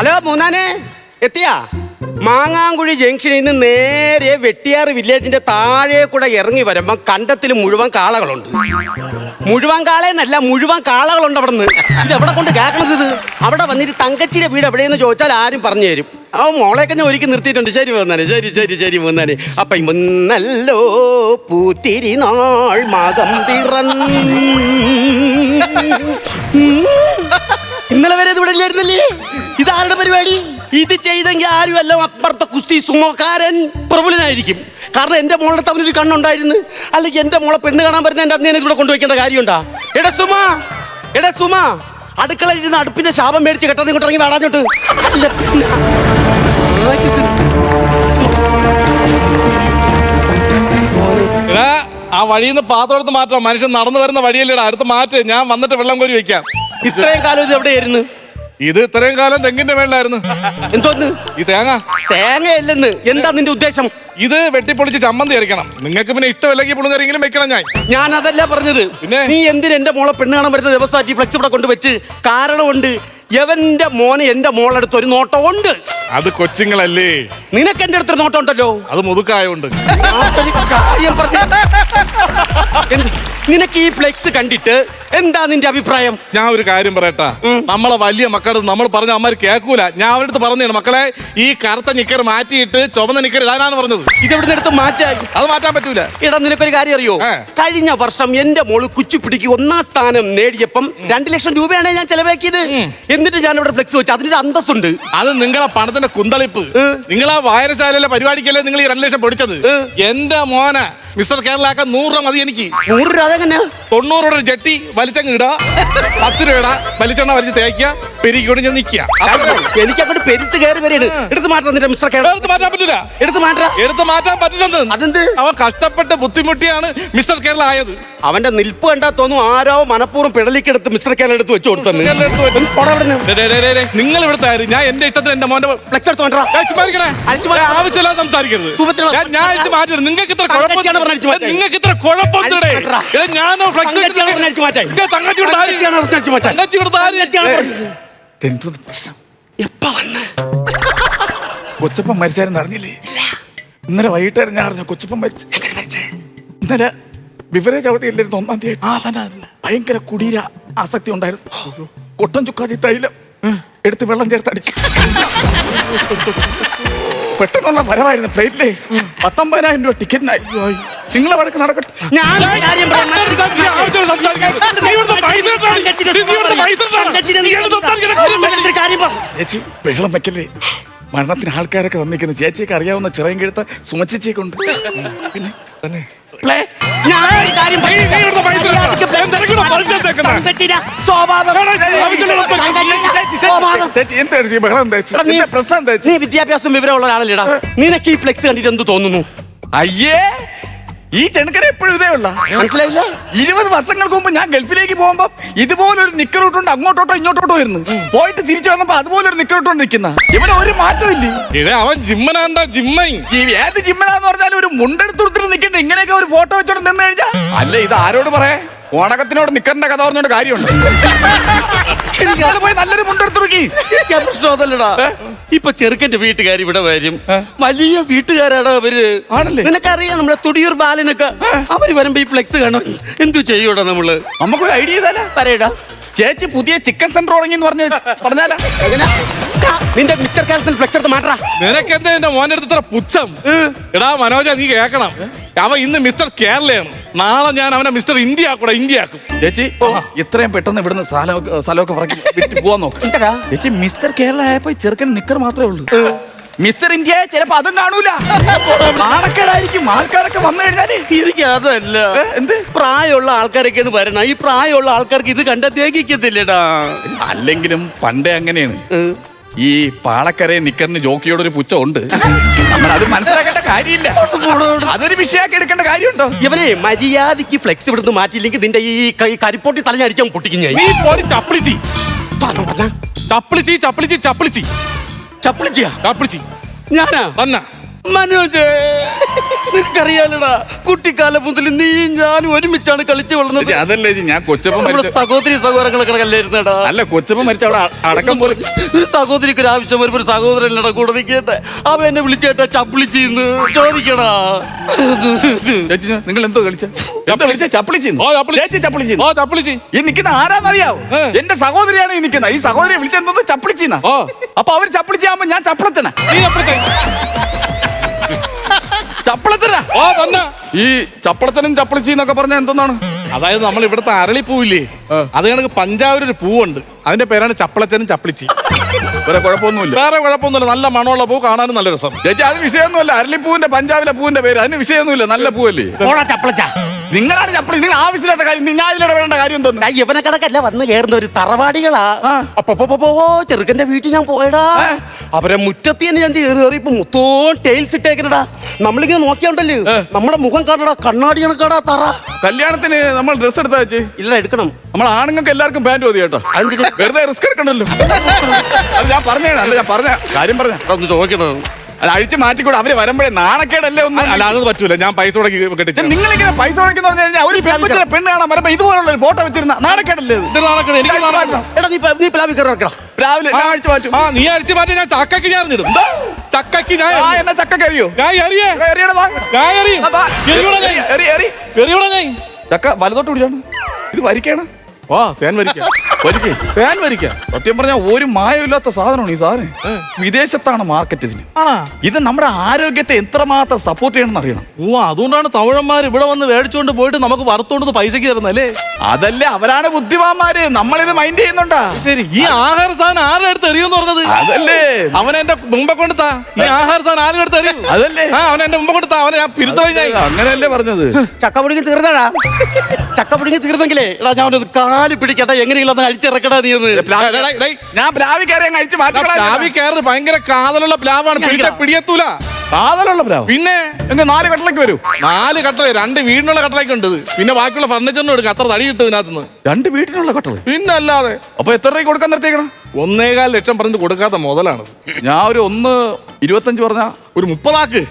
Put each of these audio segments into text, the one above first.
Hello മൂന്നാനെ എത്തിയാ? മാങ്ങാങ്കുഴി ജംഗ്ഷനിൽ നിന്ന് നേരെ വെട്ടിയാർ വില്ലേജിന്റെ താഴെ കൂടെ ഇറങ്ങി വരുമ്പം കണ്ടത്തിൽ മുഴുവൻ കാളകളുണ്ട്. മുഴുവൻ കാളയെന്നല്ല മുഴുവൻ കാളകളുണ്ട് അവിടെ നിന്ന് എവിടെ കൊണ്ട് കേൾക്കണത് ഇത്? അവിടെ വന്നിട്ട് തങ്കച്ചിയുടെ വീട് എവിടെയെന്ന് ചോദിച്ചാൽ ആരും പറഞ്ഞു തരും. ആ മോളെയൊക്കെ ഞാൻ ഒരുക്കി നിർത്തിയിട്ടുണ്ട്. ശരി വന്നാനെ ശരി ശരി ശരി വന്നാനെ അപ്പൊ ഇന്നല്ലോ പൂത്തിരി നാൾ മകം പിറന്നു. ഇന്നലെ വരെ ഇത് ആരുടെ ഇതാരുടെ പരിപാടി? ഇത് ചെയ്തെങ്കിൽ ആരുമല്ല അപ്പുറത്തെ കുസ്തി സുമോക്കാരൻ പ്രബലനായിരിക്കും കാരണം എന്റെ മോളുടെ തമ്മിലൊരു കണ്ണുണ്ടായിരുന്നു. അല്ലെങ്കിൽ എന്റെ മോളെ പെണ്ണ് കാണാൻ വരുന്ന എന്റെ അന്നേനെ ഇവിടെ കൊണ്ടുവയ്ക്കേണ്ട കാര്യമുണ്ടാ? എടാ സുമ എടാ സുമ. അടുക്കളയിൽ ഇരുന്ന് അടുപ്പിന്റെ ശാപം മേടിച്ച് കെട്ടത് ഇങ്ങോട്ട് ഇറങ്ങി വേടാഞ്ഞോട്ട് അല്ല ആ വഴിയിൽ നിന്ന് പാത്രം എടുത്ത് മാറ്റാം. മനുഷ്യൻ നടന്നു വരുന്ന വഴിയല്ലേടാ. അടുത്ത് മാറ്റേ. ഞാൻ വന്നിട്ട് വെള്ളം കോരി വെക്കാം. ഇത്രയും കാലം ഇത് എവിടെയായിരുന്നു? ഇത് ഇത്രയും കാലം തെങ്ങിന്റെ മേളിലായിരുന്നു. എന്തോന്ന്? ഈ തേങ്ങ. തേങ്ങയല്ലെന്ന്. എന്താ നിന്റെ ഉദ്ദേശം? ഇത് വെട്ടിപ്പൊളിച്ച് ചമ്മന്തി അരിക്കണം നിങ്ങൾക്ക് പിന്നെ ഇഷ്ടമല്ലെങ്കിൽ പുളുങ്കറിയെങ്കിലും വെക്കണം ഞാൻ. ഞാൻ അതല്ല പറഞ്ഞത്. പിന്നെ? നീ എന്തിന് എന്റെ മോളെ പെണ്ണ് കാണാൻ വരുന്ന ദിവസമായിട്ട് ഫ്ലെക്സ് ഇവിടെ കൊണ്ടുവച്ച് കാരണമുണ്ട്. എവന്റെ മോന് എന്റെ മോളെടുത്ത് ഒരു നോട്ടം ഉണ്ട് അത് കൊച്ചുങ്ങളല്ലേ? നിനക്ക് എന്റെ അടുത്തൊരു നോട്ടം ഉണ്ടല്ലോ അത് മുതുക്കായോണ്ട്. കാര്യം പറഞ്ഞു? നിനക്ക് ഈ ഫ്ലെക്സ് കണ്ടിട്ട് എന്താ നിന്റെ അഭിപ്രായം? ഞാൻ ഒരു കാര്യം പറയട്ടാ. നമ്മളെ വലിയ മക്കളുടെ നമ്മൾ പറഞ്ഞ അമ്മ കേൾക്കൂല. ഞാൻ അവരുടെ അടുത്ത് പറഞ്ഞാണ് മക്കളെ ഈ കറുത്ത നിക്കർ മാറ്റിയിട്ട് ചുവന്ന നിക്കർ ഇടാനാണ് പറഞ്ഞത്. ഇതെവിടുന്ന് എടുത്ത് മാറ്റാൻ? അത് മാറ്റാൻ പറ്റൂല. എടാ നിനക്കൊരു കാര്യം അറിയോ? കഴിഞ്ഞ വർഷം എന്റെ മോൾ കുച്ചിപ്പിടിക്ക് ഒന്നാം സ്ഥാനം നേടിയപ്പം രണ്ട് ലക്ഷം രൂപയാണ് ഞാൻ ചെലവാക്കിയത്. എന്നിട്ട് ഞാൻ ഇവിടെ ഫ്ലെക്സ് വെച്ചു. അതിനൊരു അന്തസ്സുണ്ട്. അത് നിങ്ങളെ പണത്തിന്റെ കുന്തളിപ്പ്. നിങ്ങളാ വായനശാലയിലെ പരിപാടിക്കല്ലേ നിങ്ങൾ ഈ രണ്ട് ലക്ഷം പൊടിച്ചത്. എന്റെ മോന മിസ്റ്റർ കേരളാക്കാൻ നൂറ് രൂപ മതി എനിക്ക്. നൂറ് രൂപ അതെങ്ങനെ? തൊണ്ണൂറ് രൂപ ജട്ടി വലിച്ചങ്ങ് ഇടാ. പത്ത് ഇടാ. വലിച്ചെണ്ണ വലിച്ച് തേക്കുക. പെരുക്കൊണ്ട് ഞാൻ നിക്കുക എനിക്ക് അങ്ങോട്ട് പെരുത്ത് കയറി വരെയാണ് എടുത്ത് മാറ്റാൻ മിസ്റ്റർ കേരള എടുത്ത് മാറ്റാൻ പറ്റില്ല എടുത്ത് മാറ്റാ എടുത്ത് മാറ്റാൻ പറ്റില്ലെന്ന്. അതെന്ത്? അവൻ കഷ്ടപ്പെട്ട് ബുദ്ധിമുട്ടിയാണ് മിസ്റ്റർ കേരള ആയത്. അവന്റെ നിൽപ്പ് കണ്ടാ തോന്നും ആരോ മനഃപൂർവം പിടലിക്കെടുത്ത് മിസ്റ്റർ കേരള എടുത്ത് വെച്ചു നിങ്ങൾ ഇവിടുത്തെ ആര് ഞാൻ എന്റെ ഇഷ്ടത്തിന് എന്റെ മോന്റെ ഫ്ലെക്സ് എടുത്ത് കൊണ്ടുവാ. ഏയ്, ചുമ്മാ ഇരിക്കണേ. അടിച്ചു മാറ്റാ. ഏയ്, ആവശ്യമില്ലാതെ സംസാരിക്കരുത്. ഞാൻ- മാറ്റരുത് നിങ്ങൾക്ക് ഇത്ര കുഴപ്പം നിങ്ങൾക്ക് ഇത്ര കുഴപ്പം കൊച്ചപ്പൻ മരിച്ചായിരുന്നു അറിഞ്ഞില്ലേ? ഇന്നലെ വൈകിട്ടായിരുന്നു ഞാൻ അറിഞ്ഞു കൊച്ചപ്പം മരിച്ചു. ഇന്നലെ ബിവറേജ് അവധിയല്ലായിരുന്നു ഒന്നാം തീയതി. ആ തന്നെ ഭയങ്കര കുടീര ആസക്തി ഉണ്ടായിരുന്നു. കൊട്ടം ചുക്കാതി തൈലം എടുത്ത് വെള്ളം ചേർത്ത് അടിച്ചു. പെട്ടെന്നുള്ള വരവായിരുന്നു ഫ്ലൈറ്റിലെ. പത്തൊമ്പതിനായിരം രൂപ ടിക്കറ്റിനായി. നിങ്ങളെ വഴക്ക് നടക്കട്ടെ. ഞാൻ. ചേച്ചി വെള്ളം വെക്കല്ലേ? മരണത്തിന് ആൾക്കാരൊക്കെ വന്നിരിക്കുന്നു. ചേച്ചിയൊക്കെ അറിയാവുന്ന ചിറയും കിഴത്ത് സുമച്ചേച്ചിയൊക്കെ ഉണ്ട്. പിന്നെ? തന്നെ. പ്ലേ. ഞാൻ ഒരു കാര്യം. നീ? മര്യാദയ്ക്ക്. തങ്കച്ചിയുടെ സ്വഭാവം. തങ്കച്ചിയുടെ സ്വഭാവം. എടാ, പ്രശ്നം എന്താ ചേച്ചി? നീ വിദ്യാഭ്യാസം വിവരമുള്ള ഒരാളല്ലേടാ നിനക്ക് ഈ ഫ്ലെക്സ് കണ്ടിട്ട് എന്ത് തോന്നുന്നു അയ്യേ ഈ ചെണുക്കര എപ്പോഴും ഇതേ ഉള്ള. മനസ്സിലായില്ലേ? ഇരുപത് വർഷങ്ങൾക്ക് മുമ്പ് ഞാൻ ഗൾഫിലേക്ക് പോകുമ്പോ ഇതുപോലെ ഒരു നിക്കറോട്ടുണ്ട് അങ്ങോട്ടോട്ടോ ഇങ്ങോട്ടോട്ടോ ഇരുന്നു പോയിട്ട് തിരിച്ചു വന്നപ്പോ അതുപോലെ ഒരു നിക്കറോട്ടുണ്ട് നിൽക്കുന്ന ഇവിടെ ഒരു മാറ്റവും ഇല്ലേ. അവൻ ജിമ്മനാണ്ടാ ജിമ്മ. ഏത് ജിമ്മനാന്ന് പറഞ്ഞാലും ഒരു മുണ്ടെടുത്തുടുത്തിട്ട് നിൽക്കണ്ട ഇങ്ങനെയൊക്കെ ഒരു ഫോട്ടോ വെച്ചോണ്ട് നിന്ന് കഴിഞ്ഞാ. അല്ല ഇത് ആരോട് പറയാ? ഓണകത്തിനോട് നിക്കറിന്റെ കഥ പറഞ്ഞോണ്ട് കാര്യമുണ്ട്. പോയി നല്ലൊരു മുണ്ടെടുത്തുറുക്കി എനിക്ക് ആ പ്രശ്നം അതല്ലടാ ഇപ്പൊ ചെറുക്കന്റെ വീട്ടുകാർ ഇവിടെ വരും. വലിയ വീട്ടുകാരാടാ അവർ. ആണല്ലേ? നിനക്കറിയാം നമ്മുടെ തുടിയൂർ ബാലനൊക്കെ. അവർ വരുമ്പോ ഈ ഫ്ലെക്സ് കാണും. എന്തു ചെയ്യൂടാ നമ്മൾ? നമുക്കൊരു ഐഡിയ ചെയ്താലാ പറയടാ. ചേച്ചി പുതിയ ചിക്കൻ സെന്റർ തുടങ്ങി പറഞ്ഞു പറഞ്ഞാലാ? നിന്റെ മിസ്റ്റർ കാലത്തിൽ ഫ്ലെക്സ് എടുത്ത് മാറ്റാ നിനക്ക് എന്താ എന്റെ മോന്റെ അടുത്ത് ഇത്ര പുച്ഛം? എടാ മനോജ നീ കേക്കണം അവൻ ഇന്ന് മിസ്റ്റർ കേരളയാണ്. നാളെ ഞാൻ അവനെ മിസ്റ്റർ ഇന്ത്യ ആക്കൂടെ ഇന്ത്യ ആക്കും ചേച്ചി ഇത്രയും പെട്ടെന്ന് ഇവിടുന്ന് സ്ഥലമൊക്കെ സ്ഥലമൊക്കെ പറക്കി പോവാൻ നോക്ക്. എന്താടാ? ചേച്ചി മിസ്റ്റർ കേരള ആയപ്പോ ചെറുക്കൻ നിക്കർ മാത്രമേ ഉള്ളൂ. മിസ്റ്റർ ഇന്ത്യ ചിലപ്പോ അതും കാണൂല. നാണക്കേടായിരിക്കും ആൾക്കാരൊക്കെ വന്നു കഴിഞ്ഞാൽ. എനിക്ക് അതല്ല. എന്ത്? പ്രായമുള്ള ആൾക്കാരൊക്കെയാണ് വരണം. ഈ പ്രായമുള്ള ആൾക്കാർക്ക് ഇത് കണ്ട തേക്കിക്കത്തില്ലടാ അല്ലെങ്കിലും പണ്ടേ അങ്ങനെയാണ്. ഈ പാളക്കരെ നിക്കറിന് ജോക്കിയോടൊരു ഒരു ഉണ്ട് നമ്മൾ അത് മനസ്സിലാക്കേണ്ട കാര്യമില്ല. അതൊരു വിഷയമാക്കി എടുക്കേണ്ട കാര്യമുണ്ടോ? ഇവനെ മര്യാദയ്ക്ക് ഫ്ലെക്സ് ഇവിടുന്ന് മാറ്റിയില്ലെങ്കിൽ നിന്റെ ഈ കൈ കരിപ്പോട്ടി തലഞ്ഞടിച്ചാൽ പൊട്ടിക്കും ഞാൻ. നീ പോടി ചപ്പിളിച്ചി ചപ്പിളിച്ചി ചപ്പിളിച്ചി ചപ്പിളിച്ചി ചപ്പിളിച്ചിയാ ചപ്പിളിച്ചി ഞാനാ? വന്ന. മനോജ്. നിനക്കറിയാലടാ കുട്ടിക്കാലം മുതൽ നീ ഞാനും ഒരുമിച്ചാണ് കളിച്ചു വളർന്നത്. അതല്ലേ ഞാൻ കൊച്ചപ്പം നമ്മുടെ സഹോദരി സഹോദരങ്ങളൊക്കെ കല്ലായിരുന്നടാ അല്ല കൊച്ചപ്പം മരിച്ച അവിടെ അടക്കം പോലെ ഒരു സഹോദരിക്ക് ഒരു ആവശ്യം വരുമ്പോ ഒരു സഹോദരനടാ കൂടെ നിൽക്കട്ടെ. അവ എന്നെ വിളിച്ചേട്ടാ ചപ്പിളിച്ചിന്ന് ചോദിക്കടാ. ചേച്ചി നിങ്ങൾ എന്തോ കളിച്ച? നിൽക്കുന്ന ആരാന്നറിയാവോ. എന്റെ സഹോദരിയാണ് ഈ നിൽക്കുന്നത് ഈ സഹോദരിയെ വിളിച്ചെന്തോ ചപ്പിളിച്ചിന്ന ഓ. അപ്പൊ അവർ ചപ്പിളിച്ചാകുമ്പോ ഞാൻ ചപ്പിളച്ചനാ. നീ ചപ്പിളിച്ചി ചപ്പളച്ചന ഓ തന്നെ ഈ ചപ്പളത്തനും ചപ്പളിച്ചി എന്നൊക്കെ പറഞ്ഞ എന്തെന്നാണ്? അതായത് നമ്മൾ ഇവിടുത്തെ അരളിപ്പൂവില്ലേ? അത് കണക്ക് പഞ്ചാബിൽ ഒരു പൂവുണ്ട്. അതിന്റെ പേരാണ് ചപ്പളച്ചനും ചപ്പളിച്ചി. വേറെ കുഴപ്പമൊന്നുമില്ല. വേറെ കുഴപ്പമൊന്നുമില്ല. നല്ല മണമുള്ള പൂ കാണാനും നല്ല രസം. ചേച്ചി അത് വിഷയമൊന്നുമല്ല. അരളിപ്പൂവിന്റെ പഞ്ചാബിലെ പൂവിന്റെ പേര്. അതിന് വിഷയമൊന്നുമില്ല. നല്ല പൂവല്ലേ? ചപ്പിളച്ച. നിങ്ങളാണ് ചപ്പളി. നിങ്ങൾ ആവശ്യമില്ലാത്ത കാര്യം നിങ്ങൾ ഞാൻ ഇതിലൂടെ വേണ്ട കാര്യം തോന്നുന്നു ഇവനെ കണക്കല്ല വന്ന് കയറുന്ന ഒരു തറവാടികളാ. അപ്പൊ ചെറുക്കന്റെ വീട്ടിൽ ഞാൻ പോയടാ. അവരെ മുറ്റത്തി തന്നെ ഞാൻ കയറി കയറിയപ്പോ മൊത്തം ടൈൽസ് ഇട്ടേക്കണടാ. നമ്മളിങ്ങനെ നോക്കിയാണ്ടല്ലേ? നമ്മുടെ മുഖം കാണടാ കണ്ണാടി കണക്കാടാ തറ. കല്യാണത്തിന് നമ്മൾ ഡ്രസ് എടുത്താ ചേച്ചി? ഇല്ല എടുക്കണം. നമ്മൾ ആണുങ്ങൾക്ക് എല്ലാവർക്കും പാന്റ് മതി കേട്ടോ? വെറുതെ റിസ്ക് എടുക്കണല്ലോ. അത് ഞാൻ പറഞ്ഞേ അല്ല ഞാൻ പറഞ്ഞ കാര്യം പറഞ്ഞ ചോദിക്കണം? അത് അഴിച്ച് മാറ്റിക്കൂടെ? അവർ വരുമ്പോഴേ നാണക്കേടല്ലേ ഒന്നും? അല്ല അത് പറ്റൂല. ഞാൻ പൈസ മുടക്കി കെട്ടിച്ചു നിങ്ങളിങ്ങനെ പൈസ മുടക്കുന്ന പറഞ്ഞു കഴിഞ്ഞാൽ ഒരു പെൺകുട്ടിയുടെ പെണ്ണ് കാണാൻ വരുമ്പോ ഇതുപോലുള്ള ഒരു ഫോട്ടോ വെച്ചിരുന്ന നാണക്കേടല്ലേ ഇത്? ഇത് നാണക്കേട്, എനിക്ക് നാണക്കേട്. എടാ നീ പ- നീ പ്ലാവി കയറി വെക്കണം രാവിലെ ഞാൻ അഴിച്ചു മാറ്റും. ആ നീ അടിച്ചു മാറ്റി ഞാൻ ചക്കക്ക് ഞാൻ ചക്കക്ക് ഞാൻ ആ എന്നാ ചക്ക കറിയോ ഞാൻ എറിയേ. എറിയണതാ ഞാൻ എറിയും എറിയൂടാ ഞാൻ എറി. എറി എറിയൂടാ ഞാൻ ചക്ക വലതോട്ട് പിടിച്ചാണ് ഇത് വരിക്കാണ്. ഓ തേൻ വരിക്ക. വരിക്കേ. തേൻ വരിക്ക. സത്യം പറഞ്ഞാൽ ഒരു മായമില്ലാത്ത സാധനമാണ് ഈ സാധനം. വിദേശത്താണ് മാർക്കറ്റ് ഇതിന് ആണാ? ഇത് നമ്മുടെ ആരോഗ്യത്തെ എത്രമാത്രം സപ്പോർട്ട് ചെയ്യണമെന്ന് അറിയണം ഓ അതുകൊണ്ടാണ് തമിഴന്മാർ ഇവിടെ വന്ന് മേടിച്ചുകൊണ്ട് പോയിട്ട് നമുക്ക് വറുത്തോണ്ട് പൈസക്ക് തരുന്നല്ലേ അതല്ലേ അവരാണ് ബുദ്ധിമാന്മാര്. നമ്മളിത് മൈൻഡ് ചെയ്യുന്നുണ്ടാ. ശരി ഈ ആഹാര സാധനം ആരുടെ അടുത്ത് എറിയുമെന്ന് പറഞ്ഞത്? അതല്ലേ. അവൻ എന്റെ മുമ്പെ കൊണ്ടുത്താ. ഈ ആഹാര സാധനം ആരുടെ അടുത്ത് എറിയും? അതല്ലേ. ആ അവൻ എന്റെ മുമ്പ് കൊണ്ടുത്താ. അവനെ ഞാൻ പിരുത്തോയി ഞാൻ അങ്ങനെയല്ലേ പറഞ്ഞത്. ചക്ക പിടിങ്ങി തീർന്നടാ. ചക്ക പിടിങ്ങി തീർന്നെങ്കിലേ എടാ ഞാൻ ഒരു കാൽ പിടിക്കട്ടെ എങ്ങനെയെങ്കിലും അഴിച്ചിറക്കടാ നീ. ഞാൻ പ്ലാവി കയറി അങ്ങ് അഴിച്ച് പ്ലാവി മാറ്റി കയറി ഭയങ്കര കാതലുള്ള പ്ലാവാണ്. പിടിച്ച പിടിയത്തൂല. കാതലുള്ള പ്ലാവ്? പിന്നെ എന്റെ നാല് കട്ടലേക്ക് വരൂ. നാല് കട്ടല രണ്ട് വീടിനുള്ള കട്ടലേക്ക് ഉണ്ട് പിന്നെ ബാക്കിയുള്ള ഫർണിച്ചറിനും എടുക്കും. അത്ര തടി കിട്ടും ഇതിനകത്തുനിന്ന്. രണ്ട് വീട്ടിനുള്ള കട്ടൾ പിന്നെ അല്ലാതെ. അപ്പൊ എത്ര രൂപ കൊടുക്കാൻ നിർത്തിയേക്കണം? ഒന്നേകാൽ ലക്ഷം പറഞ്ഞിട്ട് കൊടുക്കാത്ത മുതലാണ് ഞാൻ ഒരു ഒന്ന് ഇരുപത്തഞ്ച് പറഞ്ഞ ഒരു മുപ്പതാക്ക്.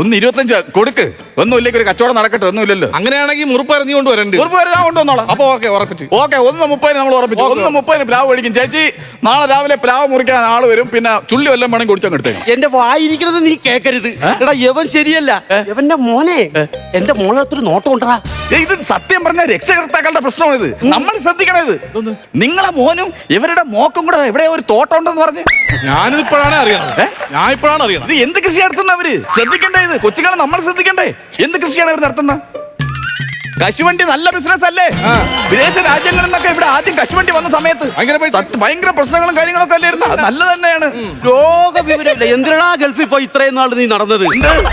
ഒന്ന് ഇരുപത്തഞ്ച് കൊടുക്ക്. ഒന്നുമില്ലെങ്കിൽ ഒരു കച്ചവടം നടക്കട്ടെ ഒന്നുമില്ലല്ലോ. അങ്ങനെയാണെങ്കിൽ മുറുപ്പ് അറിഞ്ഞു കൊണ്ട് വരണ്ട് ഉറപ്പ് വരെ ഞാൻ കൊണ്ടുവന്നോളാം അപ്പൊ ഓക്കെ ഉറപ്പിച്ച്. ഓക്കെ ഒന്ന് മുപ്പതിന് നമ്മൾ ഉറപ്പിച്ചു. ഒന്ന് മുപ്പതിന് പ്ലാവ് മേടിക്കും ചേച്ചി നാളെ രാവിലെ പ്ലാവ് മുറിക്കാൻ ആൾ വരും. പിന്നെ ചുള്ളി വല്ലതും വേണമെങ്കിൽ കുടിച്ചാൽ എടുത്തേക്കും. എന്റെ വായിരിക്കുന്നത് നീ കേക്കരുത്. എടാ യവൻ ശരിയല്ല. യവന്റെ മോനെ. എന്റെ മോനത്തൊരു നോട്ടം ഉണ്ടാ ഇത് സത്യം പറഞ്ഞ രക്ഷകർത്താക്കളുടെ പ്രശ്നമാണ് ഇത് നമ്മൾ ശ്രദ്ധിക്കണം ഇത്. നിങ്ങളെ മോനും ഇവരുടെ മോക്കും കൂടെ എവിടെ ഒരു തോട്ടം ഉണ്ടെന്ന് പറഞ്ഞു? ഞാനിപ്പോഴാണ് അറിയണം ഞാൻ ഇപ്പോഴാണ് അറിയണം ഇത് എന്ത് കൃഷി നടത്തുന്ന അവർ? ശ്രദ്ധിക്കണ്ടേ? ഇത്? കൊച്ചുങ്ങളെ നമ്മൾ ശ്രദ്ധിക്കണ്ടേ? എന്ത് കൃഷിയാണ് ഇവർ നടത്തുന്ന കശുവണ്ടി നല്ല ബിസിനസ് അല്ലേ? വിദേശ രാജ്യങ്ങളിൽ നിന്നൊക്കെ ഇവിടെ ആദ്യം കശുവണ്ടി വന്ന സമയത്ത് ഭയങ്കര പ്രശ്നങ്ങളും കാര്യങ്ങളൊക്കെ അല്ലായിരുന്നു നല്ല തന്നെയാണ്. ലോക വിവരമില്ല എന്തിനാ ഗൾഫിൽ പോയി ഇത്രയും നാൾ നീ നടന്നത്?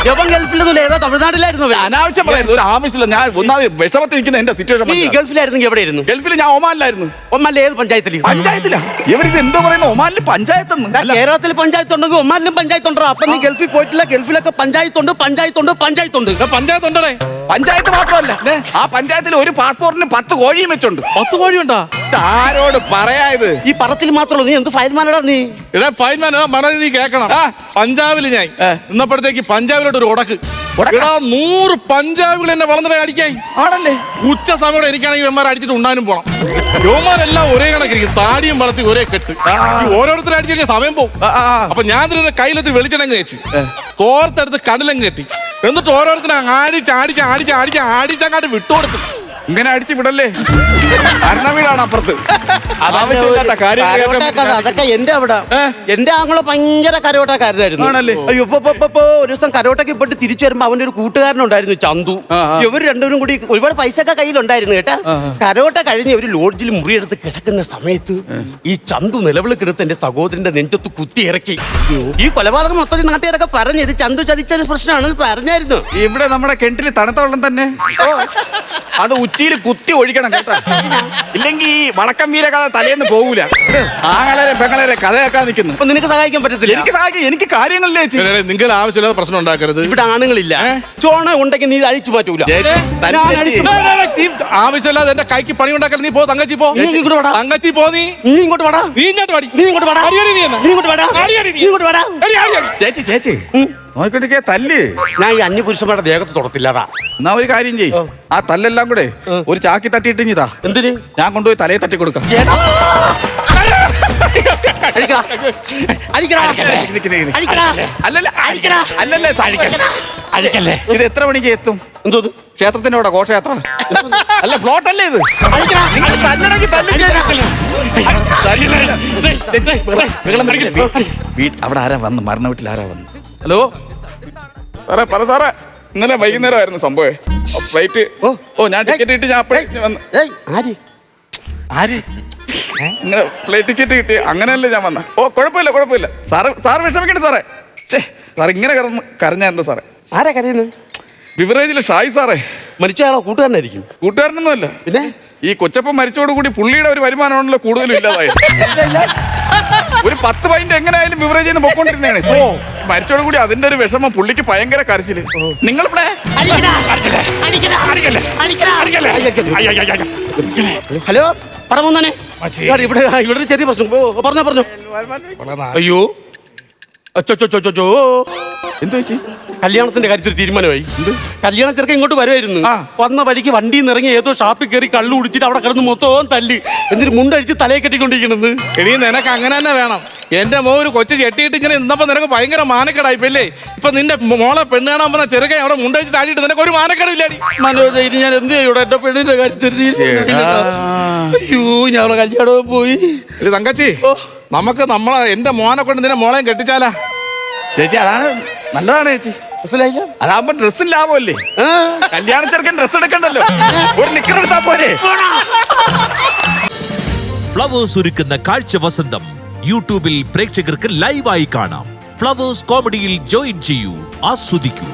യവൻ ഗൾഫിലൊന്നുമില്ല ഏതാ തമിഴ്നാട്ടിലായിരുന്നു. അനാവശ്യം പറയുന്നത് ഒരു ആവശ്യമില്ല. ഞാൻ ഒന്നാമത് വിഷമത്തിൽ നിൽക്കുന്ന എന്റെ നീ സിറ്റുവേഷൻ ഗൾഫിലായിരുന്നെങ്കിൽ എവിടെയായിരുന്നു? ഗൾഫിൽ ഞാൻ ഒമാനിലായിരുന്നു. ഒമാനിലെ ഏത് പഞ്ചായത്തിൽ പഞ്ചായത്തിലാ. ഇവരിത് എന്തോ പറയുന്നത് ഒമാനിൽ പഞ്ചായത്ത് കേരളത്തിൽ പഞ്ചായത്ത് ഉണ്ടെങ്കിൽ ഒമാനിലും പഞ്ചായത്ത് ഉണ്ടോ അപ്പൊ നീ ഗൾഫിൽ പോയിട്ടില്ല. ഗൾഫിലൊക്കെ പഞ്ചായത്തുണ്ട് പഞ്ചായത്തുണ്ട് പഞ്ചായത്തുണ്ട്. പഞ്ചായത്ത് ഉണ്ടേ പഞ്ചായത്ത് മാത്രമല്ല. ആ പഞ്ചായത്തിൽ ഒരു പാസ്പോർട്ടിന് പത്ത് കോഴിയും വെച്ചുണ്ട്. പത്ത് കോഴിയുണ്ടാ? ആരോട് പറയാ ഇത്? ഈ പറത്തിൽ മാത്രമല്ല നീ എന്ത് ഫയൽമാനടാ നീ? എടാ ഫൈൻ മാൻ പറഞ്ഞത് നീ കേൾക്കണം. ആ. പഞ്ചാബിൽ ഞാൻ. ഏ. ഇന്നപ്പോഴത്തേക്ക് പഞ്ചാബിലോട്ട് ഒരു ഉടക്ക് ഉടക്ക്? എടാ നൂറ് പഞ്ചാബികൾ എന്നെ വളർന്നിട്ട് അടിക്കായി ആണല്ലേ? ഉച്ച സമയം എനിക്കാണെങ്കിൽ വെമ്മാരെ അടിച്ചിട്ട് ഉണ്ടാനും പോണം. രോമാരെല്ലാം ഒരേ കണക്കിരിക്കും. താടിയും വളർത്തി ഒരേ കെട്ട്. ഈ ഓരോരുത്തരും അടിച്ചു കഴിഞ്ഞാൽ സമയം പോകും. ആ, ആ, ആ. അപ്പൊ ഞാൻ തിരുന്ന കയ്യിലെത്തി വെളിച്ചെണ്ണങ്ങ് വെച്ച് തോർത്തെടുത്ത് കടലങ്ങ് കെട്ടി. എന്നിട്ട് ഓരോരുത്തരും ആടിച്ച് ആടിച്ച് ആടിച്ച് ആടിച്ച് ആടിച്ചങ്ങാട്ട് വിട്ടുകൊടുത്തു ഇങ്ങനെ അടിച്ചു വിടല്ലേ? ഭരണവീടാണ് അപ്പുറത്ത്. കാര്യം കരോട്ടക്കാരൻ, അതൊക്കെ എന്റെ അവിടെ? എന്റെ ആങ്ങളെ ഭയങ്കര കരോട്ടക്കാരനായിരുന്നു ആണല്ലേ? അയ്യോ ഇപ്പൊ ഇപ്പൊ- ഇപ്പൊ- ഇപ്പൊ ഒരു ദിവസം കരോട്ടക്ക് ഇപ്പോട്ട് തിരിച്ചു വരുമ്പോ അവന്റെ ഒരു കൂട്ടുകാരനുണ്ടായിരുന്നു ചന്തു. ആ, ആ. ഇവർ രണ്ടുപേരും കൂടി ഒരുപാട് പൈസ ഒക്കെ കയ്യിലുണ്ടായിരുന്നു കേട്ടാ. കരോട്ട കഴിഞ്ഞ് ഒരു ലോഡ്ജിൽ മുറിയെടുത്ത് കിടക്കുന്ന സമയത്ത് ഈ ചന്തു നിലവിളിക്കെടുത്ത് എന്റെ സഹോദരന്റെ നെഞ്ചത്ത് കുത്തി ഇറക്കി. ഈ കൊലപാതകം മൊത്തത്തിൽ നാട്ടുകാരൊക്കെ പറഞ്ഞു ഇത് ചന്തു ചതിച്ച ഒരു പ്രശ്നമാണ് പറഞ്ഞായിരുന്നു. ഇവിടെ നമ്മുടെ കിണറ്റിൽ തണുത്ത വെള്ളം തന്നെ. അത് ഉച്ചിയിൽ കുത്തി ഒഴിക്കണം കേട്ടോ. ഇല്ലെങ്കിൽ ഈ വടക്കം വീര കഥ തലേന്ന് പോകൂല. ആങ്ങളരെ പെങ്ങളരെ കഥ കേൾക്കാൻ നിൽക്കുന്നു. അപ്പൊ നിനക്ക് സഹായിക്കാൻ പറ്റത്തില്ല? എനിക്ക് സഹായിക്കാം എനിക്ക് കാര്യങ്ങളില്ലേ ചേച്ചി നിങ്ങൾ ആവശ്യമില്ലാത്ത പ്രശ്നം ഉണ്ടാക്കരുത്. ഇവിടെ ആണുങ്ങളില്ല. ചോണ ഉണ്ടെങ്കിൽ നീ അഴിച്ചു മാറ്റൂല. ഞാൻ. അഴിച്ചു ആവശ്യമില്ലാതെ എന്റെ കൈക്ക് പണി ഉണ്ടാക്കരുത്. നീ പോ തങ്കച്ചി പോ. നീ ഇങ്ങോട്ട് വാടാ. തങ്കച്ചി പോ നീ. നീ ഇങ്ങോട്ട് വാടാ. നീ ഇങ്ങോട്ട് പാടി നീ ഇങ്ങോട്ട് വാടാ. നീ ഇങ്ങോട്ട് വാടാ. നീ. ഇങ്ങോട്ട് വാടാ. ചേച്ചി ചേച്ചി. നോക്കിക്കൊണ്ടിരിക്കേ തല്ല് ഞാൻ ഈ അന്യപുരുഷന്മാരുടെ ദേഹത്ത് തുടത്തില്ലാതാ എന്നാ ഒരു കാര്യം ചെയ് ആ തല്ലെല്ലാം കൂടെ ഒരു ചാക്കി തട്ടിയിട്ട് ഇഞ്ഞിതാ എന്തിന് ഞാൻ കൊണ്ടുപോയി തലയെ തട്ടി കൊടുക്കാം. ഇത് എത്ര മണിക്ക് എത്തും എന്തോ ക്ഷേത്രത്തിന്റെ അവിടെ ഘോഷയാത്ര അല്ല ഫ്ലോട്ട് അല്ലേ ഇത് അവിടെ ആരാ വന്ന് മരണ വീട്ടിൽ ആരാ വന്ന് ഹലോ? സാറേ പറ സാറേ. ഇന്നലെ വൈകുന്നേരമായിരുന്നു സംഭവം. ഫ്ലൈറ്റ് ഓ. ഓ ഞാൻ ടിക്കറ്റ് കിട്ടി ഞാൻ അപ്പഴേ വന്ന് ആര്? ആര്? ഇങ്ങനെ ഫ്ലൈറ്റ് ടിക്കറ്റ് കിട്ടി. അങ്ങനെയല്ലേ ഞാൻ വന്ന. ഓ കുഴപ്പമില്ല കുഴപ്പമില്ല. സാറ് സാറ് വിഷമിക്കണ്ട സാറേ. ഛേ സാർ ഇങ്ങനെ കറന്ന് കരഞ്ഞ എന്താ സാറേ? ആരാ കരയുന്നത് ബിവറേജിലെ ഷായി സാറേ. മരിച്ചയാളോ? കൂട്ടുകാരനായിരിക്കും. കൂട്ടുകാരനൊന്നുമല്ല. പിന്നെ? ഈ കൊച്ചപ്പം മരിച്ചോടുകൂടി പുള്ളിയുടെ ഒരു വരുമാനമാണല്ലോ കൂടുതലും ഇല്ലാതായി. ഒരു പത്ത് പൈന്റ് എങ്ങനെയായാലും ബിവറേജ് ചെയ്ത് പൊക്കോണ്ടിരുന്നതാണ്. ഓ. മരിച്ചോടുകൂടി അതിന്റെ ഒരു വിഷമം പുള്ളിക്ക് ഭയങ്കര കരച്ചിൽ. നിങ്ങൾ ഇവിടെ ഹലോ പറഞ്ഞേ ഇവിടെ ഇവിടെ ഒരു ചെറിയ പ്രശ്നം. ഓ പറഞ്ഞോ പറഞ്ഞോ. അയ്യോ. അച്ചോ. എന്ത് പറ്റി? കല്യാണത്തിന്റെ കാര്യത്തിൽ തീരുമാനമായി. കല്യാണ ചെറുക്കൻ ഇങ്ങോട്ട് വരുമായിരുന്നു വന്ന വഴിക്ക് വണ്ടിയിൽ നിന്ന് ഇറങ്ങി ഏതോ ഷാപ്പിൽ കയറി കള്ളു കുടിച്ചിട്ട് അവിടെ കിടന്ന് മൊത്തവും തല്ലി. എന്നിട്ട് മുണ്ടടിച്ച് തലയെ കെട്ടിക്കൊണ്ടിരിക്കുന്നത് എടീ നിനക്ക് അങ്ങനെ തന്നെ വേണം. എന്റെ മോ ഒരു കൊച്ചു ചെട്ടിയിട്ട് ഇങ്ങനെ നിന്നപ്പോ നിനക്ക് ഭയങ്കര മാനക്കേടായിപ്പല്ലേ ഇപ്പൊ നിന്റെ മോളെ പെണ്ണ് കാണാൻ പറഞ്ഞ ചെറുക്കൻ അവിടെ മുണ്ടടിച്ച് താഴെയിട്ട് നിനക്ക് ഒരു മാനക്കേടില്ലാടി മനോജ് ഇത് ഞാൻ എന്ത് ചെയ്യൂടെ എന്റെ പെണ്ണിന്റെ കാര്യത്തിൽ ഒരു അയ്യോ ഞാൻ കല്യാണവും പോയി. തങ്കച്ചി നമുക്ക് നമ്മളെ എന്റെ മോനെ കൊണ്ട് നിന്നെ മോളെയും കെട്ടിച്ചാലാ. ചേച്ചി അതാണ് നല്ലതാണ് ചേച്ചി. അതാവുമ്പോ അതാകുമ്പോ ഡ്രസ്സും ലാഭമല്ലേ. കല്യാണ ചെറുക്കൻ ഡ്രസ് എടുക്കണ്ടല്ലോ. ഒരു നിക്കർ എടുത്താ പോരെ. ഫ്ലവേഴ്സ് ഒരുക്കുന്ന കാഴ്ച വസന്തം യൂട്യൂബിൽ പ്രേക്ഷകർക്ക് ലൈവായി കാണാം. ഫ്ലവേഴ്സ് കോമഡിയിൽ ജോയിൻ ചെയ്യൂ ആസ്വദിക്കൂ.